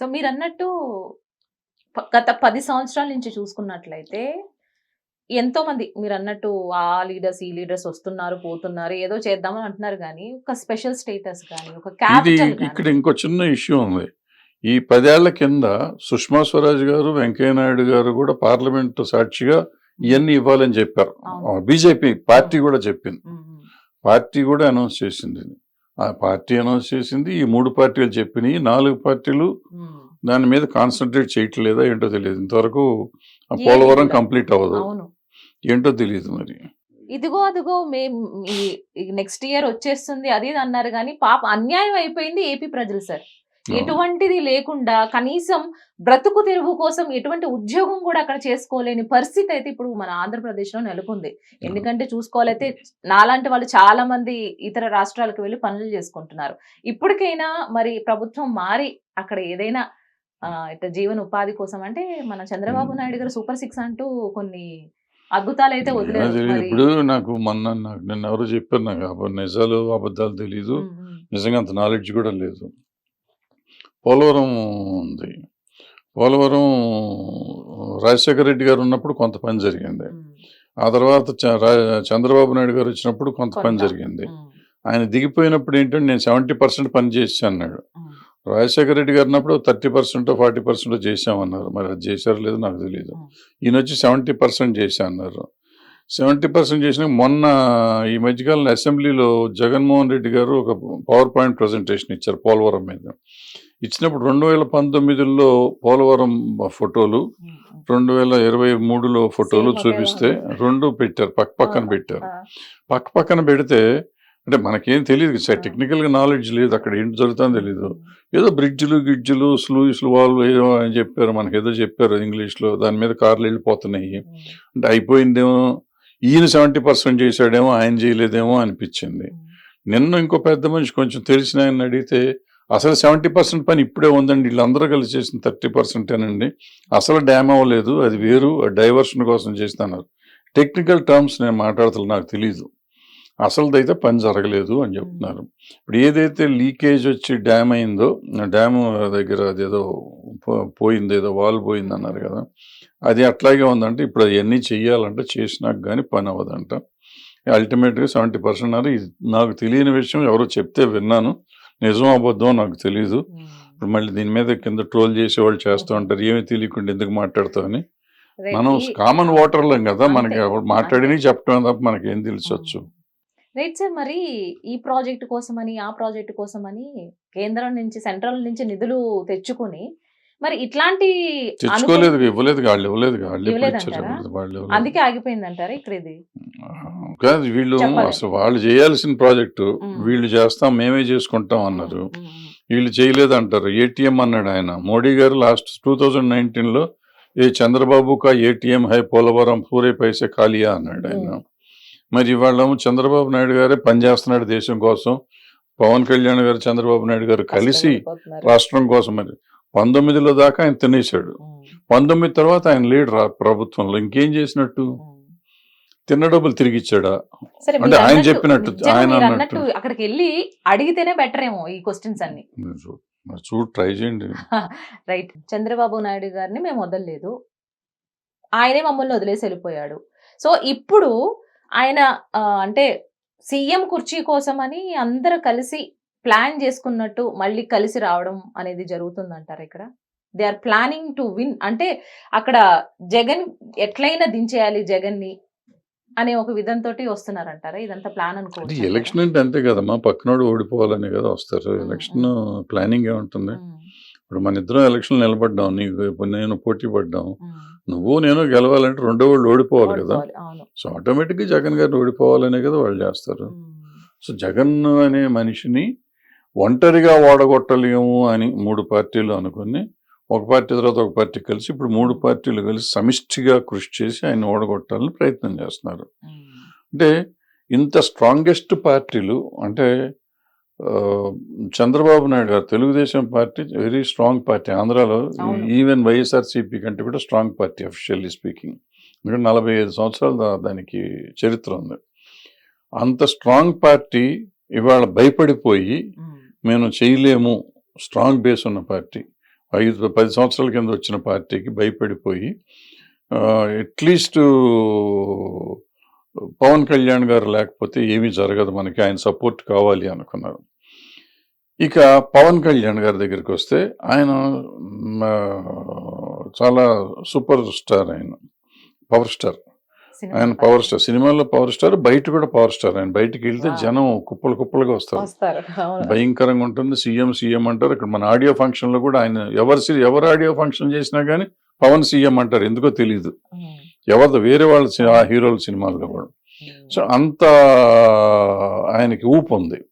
So మీరు అన్నట్టు గత పది సంవత్సరాల నుంచి చూసుకున్నట్లయితే ఎంతో మంది మీరు అన్నట్టు ఆ లీడర్స్ ఈ లీడర్స్ వస్తున్నారు పోతున్నారు ఏదో చేద్దామని అంటున్నారు కానీ ఒక స్పెషల్ స్టేటస్ కానీ ఒక క్యాపిటల్ ఇక్కడ ఇంకో చిన్న ఇష్యూ ఉంది. ఈ పదేళ్ళ కింద సుష్మా స్వరాజ్ గారు వెంకయ్య నాయుడు గారు కూడా పార్లమెంట్ సాక్షిగా ఇవన్నీ ఇవ్వాలని చెప్పారు. బీజేపీ పార్టీ కూడా చెప్పింది. పార్టీ కూడా అనౌన్స్ చేసింది. ఆ పార్టీ అనౌన్స్ చేసింది. ఈ మూడు పార్టీలు చెప్పినాయి. నాలుగు పార్టీలు దాని మీద కాన్సన్ట్రేట్ చేయట్లేదా ఏంటో తెలియదు. ఇంతవరకు ఆ పోలవరం. కంప్లీట్ అవ్వదు. ఏంటో తెలియదు మరి. ఇదిగో అదిగో మేము నెక్స్ట్ ఇయర్ వచ్చేస్తుంది అది అన్నారు కానీ పాప అన్యాయం అయిపోయింది ఏపీ ప్రజలు సార్. ఎటువంటిది లేకుండా కనీసం బ్రతుకు తెరువు కోసం ఎటువంటి ఉద్యోగం కూడా అక్కడ చేసుకోలేని పరిస్థితి అయితే ఇప్పుడు మన ఆంధ్రప్రదేశ్లో నెలకొంది ఎందుకంటే చూసుకోవాలైతే నాలాంటి వాళ్ళు చాలా మంది ఇతర రాష్ట్రాలకు వెళ్ళి పనులు చేసుకుంటున్నారు. ఇప్పటికైనా మరి ప్రభుత్వం మారి అక్కడ ఏదైనా ఇట్లా జీవన ఉపాధి కోసం అంటే మన చంద్రబాబు నాయుడు గారు సూపర్ సిక్స్ అంటూ కొన్ని అద్భుతాలు అయితే. ఇప్పుడు నాకు మొన్న నాకు నిన్న ఎవరు చెప్పారు నాకు నిజాలు అబద్ధాలు తెలీదు. నిజంగా అంత నాలెడ్జ్ కూడా లేదు. పోలవరం ఉంది. పోలవరం రాజశేఖర రెడ్డి గారు ఉన్నప్పుడు కొంత పని జరిగింది. ఆ తర్వాత చంద్రబాబు నాయుడు గారు వచ్చినప్పుడు కొంత పని. జరిగింది. ఆయన దిగిపోయినప్పుడు ఏంటంటే నేను సెవెంటీ పర్సెంట్ పని చేసి అన్నాడు. రాజశేఖర రెడ్డి గారు ఉన్నప్పుడు థర్టీ పర్సెంట్ ఫార్టీ పర్సెంట్ చేసామన్నారు మరి అది చేశారో లేదో నాకు తెలియదు. ఈయన వచ్చి సెవెంటీ పర్సెంట్ చేశా అన్నారు సెవెంటీ పర్సెంట్ చేసిన మొన్న ఈ మధ్యకాలంలో అసెంబ్లీలో జగన్మోహన్ రెడ్డి గారు ఒక పవర్ పాయింట్ ప్రజెంటేషన్ ఇచ్చారు పోలవరం మీద. ఇచ్చినప్పుడు రెండు వేల పంతొమ్మిదిలో పోలవరం ఫోటోలు. రెండు వేల ఇరవై మూడులో ఫోటోలు చూపిస్తే రెండు పెట్టారు పక్క పక్కన పెట్టారు. పక్క పక్కన పెడితే అంటే మనకేం తెలియదు సార్ టెక్నికల్గా నాలెడ్జ్ లేదు అక్కడ ఏంటి జరుగుతుందో తెలియదు ఏదో బ్రిడ్జ్లు గిడ్జ్లు స్లూయిస్లు వాళ్ళు ఏదో అని చెప్పారు మనకి ఏదో చెప్పారు ఇంగ్లీష్లో దాని మీద కార్లు వెళ్ళిపోతున్నాయి. అంటే అయిపోయిందేమో ఈయన సెవెంటీ పర్సెంట్ చేశాడేమో ఆయన చేయలేదేమో అనిపించింది. నిన్న ఇంకో పెద్ద మనిషి కొంచెం తెలిసిన ఆయన అడిగితే అసలు సెవెంటీ పర్సెంట్ పని ఇప్పుడే ఉందండి. వీళ్ళందరూ కలిసి చేసిన థర్టీ పర్సెంటేనండి అసలు డ్యామ్ అవ్వలేదు. అది వేరు డైవర్షన్ కోసం చేస్తున్నారు. టెక్నికల్ టర్మ్స్ నేను మాట్లాడుతున్నా నాకు తెలియదు అసలుదైతే పని జరగలేదు అని చెప్తున్నారు. ఇప్పుడు ఏదైతే లీకేజ్ వచ్చి డ్యామ్ అయిందో డ్యామ్ దగ్గర అదేదో పో- పోయింది ఏదో వాల్ పోయింది అన్నారు కదా అది అట్లాగే ఉందంటే ఇప్పుడు అవన్నీ చేయాలంటే చేసినాక కానీ పని అవ్వదంట. అల్టిమేట్గా సెవెంటీ పర్సెంట్ అన్నారు. ఇది నాకు తెలియని విషయం ఎవరో చెప్తే విన్నాను. నిజం అబద్ధం నాకు తెలియదు ఉమ్. ఇప్పుడు మళ్ళీ దీని మీద కింద ట్రోల్ చేసే వాళ్ళు చేస్తూ ఉంటారు. ఏమీ తెలియకుండా ఎందుకు మాట్లాడతావు అని. మనం కామన్ ఓటర్లం కదా మనకి. మాట్లాడిని చెప్పడం తప్ప మనకి ఏం తెలిసొచ్చు రైట్ సార్ మరి ఈ ప్రాజెక్ట్ కోసమని ఆ ప్రాజెక్ట్ కోసమని కేంద్రం నుంచి సెంట్రల్ నుంచి నిధులు తెచ్చుకొని మరి ఇట్లాంటి తెచ్చుకోలేదు వాళ్ళు వాళ్ళు ఇవ్వలేదు, వాళ్ళు ఇవ్వలేదు. అందుకే ఆగిపోయింది అంటారా ఇక్కడ ఇది కాదు వీళ్ళు. అసలు వాళ్ళు చేయాల్సిన ప్రాజెక్టు. వీళ్ళు చేస్తాం మేమే చేసుకుంటాం అన్నారు. వీళ్ళు చేయలేదు అంటారు ఏటీఎం అన్నాడు ఆయన. మోడీ గారు లాస్ట్ టూ థౌజండ్ నైన్టీన్లో ఏ చంద్రబాబు కా ఏటీఎం హై పోలవరం పూరే పైసే ఖాళీయా? అన్నాడు ఆయన. మరి ఇవాళ చంద్రబాబు నాయుడు గారే పనిచేస్తున్నాడు దేశం కోసం. పవన్ కళ్యాణ్ గారు చంద్రబాబు నాయుడు గారు కలిసి. రాష్ట్రం కోసం మరి పంతొమ్మిదిలో దాకా ఆయన తినేశాడు. పంతొమ్మిది తర్వాత ఆయన లీడర్ ప్రభుత్వంలో. ఇంకేం చేసినట్టు. తిన్న డబ్బులు తిరిగి ఇచ్చాడా అంటే మీరు ఆయన అన్నట్టు- చెప్పినట్టు, ఆయన అన్నట్టు. అక్కడికి వెళ్ళి అడిగితేనే బెటర్ ఏమో ఈ క్వశ్చన్స్ అన్ని. చూడు ట్రై చేయండి. రైట్. చంద్రబాబు నాయుడు గారిని మేము వదలలేదు. ఆయనే మమ్మల్ని వదిలేసి వెళ్ళిపోయాడు. సో ఇప్పుడు ఆయన అంటే సీఎం కుర్చీ కోసమని అందరూ కలిసి ప్లాన్ చేసుకున్నట్టు మళ్ళీ కలిసి రావడం అనేది జరుగుతుందంటారు ఇక్కడ? They are planning to win. అంటే అక్కడ జగన్ ఎట్లయినా దించేయాలి జగన్ని అనే ఒక విధంతో వస్తున్నారంటారా? ఇదంతా ప్లాన్ అనుకోవచ్చు? ఎలక్షన్ అంటే అంతే కదమ్మా. పక్కనోడు ఓడిపోవాలని కదా వస్తారు. ఎలక్షన్ ప్లానింగ్ ఏముంటుంది? ఉమ్, ఇప్పుడు మన ఇద్దరం ఎలక్షన్ నిలబడ్డాం. నీకు ఇప్పుడు నేను పోటీ పడ్డాం. నువ్వు నేను గెలవాలంటే రెండో వాళ్ళు ఓడిపోవాలి కదా. సో ఆటోమేటిక్గా జగన్ గారు ఓడిపోవాలనే కదా వాళ్ళు చేస్తారు. సో జగన్ అనే మనిషిని ఒంటరిగా ఓడగొట్టలేము అని మూడు పార్టీలు అనుకుని ఒక పార్టీ తర్వాత ఒక పార్టీ కలిసి ఇప్పుడు మూడు పార్టీలు కలిసి సమిష్టిగా కృషి చేసి ఆయన ఓడగొట్టాలని ప్రయత్నం చేస్తున్నారు. అంటే ఇంత స్ట్రాంగెస్ట్ పార్టీలు అంటే చంద్రబాబు నాయుడు గారు Telugu Desam party very strong party ఆంధ్రాలో. ఈవెన్ వైఎస్ఆర్సీపీ కంటే కూడా స్ట్రాంగ్ పార్టీ అఫిషియల్లీ స్పీకింగ్ ఎందుకంటే నలభై ఐదు సంవత్సరాలు దానికి చరిత్ర ఉంది అంత స్ట్రాంగ్ పార్టీ ఇవాళ భయపడిపోయి. మేము చేయలేము స్ట్రాంగ్ బేస్ ఉన్న పార్టీ ఐదు పది సంవత్సరాల కింద వచ్చిన పార్టీకి భయపడిపోయి అట్లీస్ట్ పవన్ కళ్యాణ్ గారు లేకపోతే ఏమీ జరగదు మనకి ఆయన సపోర్ట్ కావాలి అనుకున్నారు. ఇక పవన్ కళ్యాణ్ గారి దగ్గరికి వస్తే ఆయన చాలా సూపర్ స్టార్ ఆయన పవర్ స్టార్. ఆయన పవర్ స్టార్. సినిమాల్లో పవర్ స్టార్ బయట కూడా పవర్ స్టార్. ఆయన బయటికి వెళ్తే. జనం కుప్పలు కుప్పలుగా వస్తారు. భయంకరంగా ఉంటుంది. సీఎం సీఎం అంటారు. ఇక్కడ మన ఆడియో ఫంక్షన్లో కూడా ఆయన ఎవరు సి- ఎవరు ఆడియో ఫంక్షన్ చేసినా కానీ పవన్ సీఎం అంటారు. ఎందుకో తెలియదు. ఎవరిది వేరే వాళ్ళ ఆ హీరోల సినిమాల్లో కూడా. సో అంత ఆయనకి ఊపు ఉంది.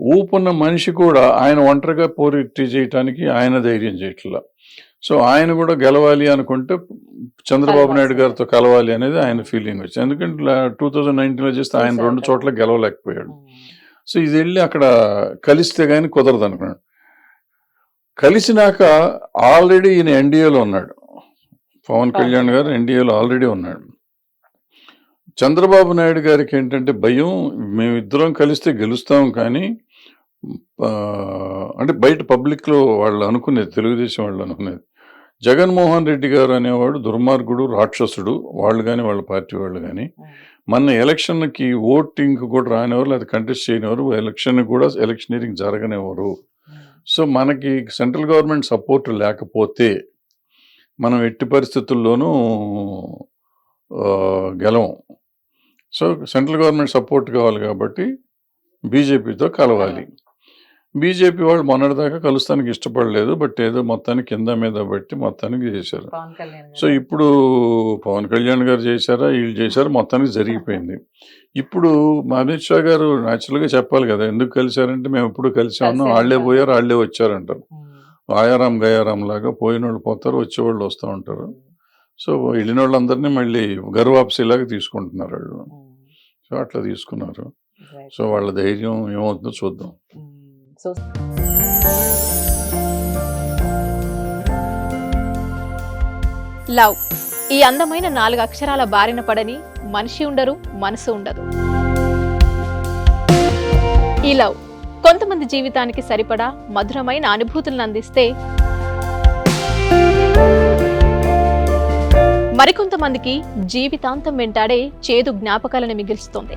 ఊపున్న మనిషి కూడా ఆయన ఒంటరిగా పోరెట్టి చేయటానికి ఆయన ధైర్యం చేయట్లా. సో ఆయన కూడా గెలవాలి అనుకుంటే చంద్రబాబు. నాయుడు గారితో కలవాలి అనేది ఆయన ఫీలింగ్ వచ్చింది ఎందుకంటే టూ థౌజండ్ నైన్టీన్లో చేస్తే ఆయన రెండు. చోట్ల గెలవలేకపోయాడు. సో ఇది వెళ్ళి అక్కడ కలిస్తే గానీ కుదరదు అనుకున్నాడు కలిసినాక ఆల్రెడీ ఈయన ఎన్డీఏలో ఉన్నాడు పవన్ కళ్యాణ్ గారు ఎన్డీఏలో ఆల్రెడీ ఉన్నాడు చంద్రబాబు నాయుడు గారికి ఏంటంటే భయం మేమిద్దరం కలిస్తే గెలుస్తాం కానీ అంటే బయట పబ్లిక్లో వాళ్ళు అనుకునేది తెలుగుదేశం వాళ్ళు అనుకునేది. జగన్మోహన్ రెడ్డి గారు అనేవాడు దుర్మార్గుడు రాక్షసుడు. వాళ్ళు కానీ వాళ్ళ పార్టీ వాళ్ళు కానీ. మన ఎలక్షన్కి ఓటింగ్ కూడా రానివారు లేదా కంటెస్ట్ చేయనివారు ఎలక్షన్ కూడా ఎలక్షనీరింగ్ జరగనివ్వరు ఉమ్. సో మనకి సెంట్రల్ గవర్నమెంట్ సపోర్ట్ లేకపోతే మనం ఎట్టి పరిస్థితుల్లోనూ గెలవం. సో సెంట్రల్ గవర్నమెంట్ సపోర్ట్ కావాలి కాబట్టి బీజేపీతో కలవాలి. బీజేపీ వాళ్ళు మొన్నటిదాకా కలుస్తానికి ఇష్టపడలేదు బట్ ఏదో మొత్తానికి కింద మీద బట్టి మొత్తానికి చేశారు సో. ఇప్పుడు పవన్ కళ్యాణ్ గారు చేశారా వీళ్ళు చేశారు మొత్తానికి జరిగిపోయింది ఇప్పుడు అమిత్ షా గారు న్యాచురల్గా చెప్పాలి కదా ఎందుకు కలిశారంటే మేము ఎప్పుడు కలిసి ఉన్నాం ఉంటారు. పోయారు వాళ్ళే వచ్చారంటారు. ఆయారాం గయారాం లాగా పోయిన వాళ్ళు పోతారు వచ్చేవాళ్ళు వస్తూ ఉంటారు సో వెళ్ళిన వాళ్ళందరినీ మళ్ళీ గర్వాప్సీలాగా తీసుకుంటున్నారు వాళ్ళు. సో అట్లా తీసుకున్నారు. సో వాళ్ళ ధైర్యం ఏమవుతుందో చూద్దాం. So love. ఈ అందమైన నాలుగు అక్షరాల బారిన పడని మనిషి ఉండరు మనసు ఉండదు. ఈ లవ్ కొంతమంది జీవితానికి సరిపడా మధురమైన అనుభూతులను అందిస్తే మరికొంతమందికి జీవితాంతం వెంటాడే చేదు జ్ఞాపకాలను మిగిల్స్తుంది.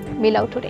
মিলাউটুরে